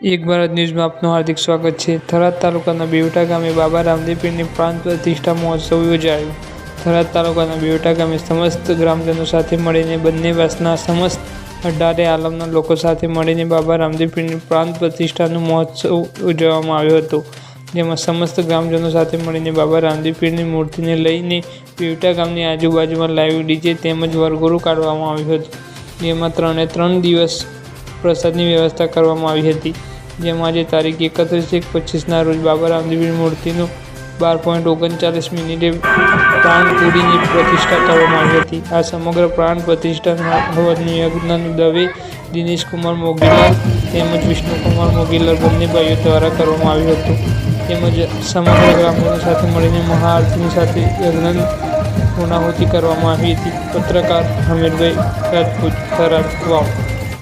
એક ભારત ન્યૂઝમાં આપનું હાર્દિક સ્વાગત છે. થરાદ તાલુકાના બેવટા ગામે બાબા રામદેવ પીરની પ્રાણ પ્રતિષ્ઠા મહોત્સવ યોજાયો. થરાદ તાલુકાના બેવટા ગામે સમસ્ત ગ્રામજનો સાથે મળીને બંને વાસના સમસ્ત અઢારે આલમના લોકો સાથે મળીને બાબા રામદેવ પીરની પ્રાણ પ્રતિષ્ઠાનો મહોત્સવ ઉજવવામાં આવ્યો હતો. જેમાં સમસ્ત ગ્રામજનો સાથે મળીને બાબા રામદેવ પીરની મૂર્તિને લઈને બેવટા ગામની આજુબાજુમાં લાઈવ ડીજે તેમજ વરઘોડું કાઢવામાં આવ્યું હતું. જેમાં ત્રણે ત્રણ દિવસ પ્રસાદની વ્યવસ્થા કરવામાં આવી હતી, જેમાં આજે તારીખ એકત્રીસ એક પચીસના રોજ બાબા રામદેવની મૂર્તિનું બાર પોઈન્ટ ઓગણચાલીસ મિનિટે પ્રાણ પૂરીની પ્રતિષ્ઠા કરવામાં આવી હતી. આ સમગ્ર પ્રાણ પ્રતિષ્ઠા હવનનું યજ્ઞનું દવે દિનેશ કુમાર મોગીલાલ તેમજ વિષ્ણુકુમાર મોગીલાલ બંને ભાઈઓ દ્વારા કરવામાં આવ્યું હતું. તેમજ સમગ્ર ગ્રામજનો સાથે મળીને મહાઆરતીની સાથે યજ્ઞ પૂર્ણાહુતિ કરવામાં આવી હતી. પત્રકાર હમીરભાઈ રાજપૂત, થરાદ, વાવ.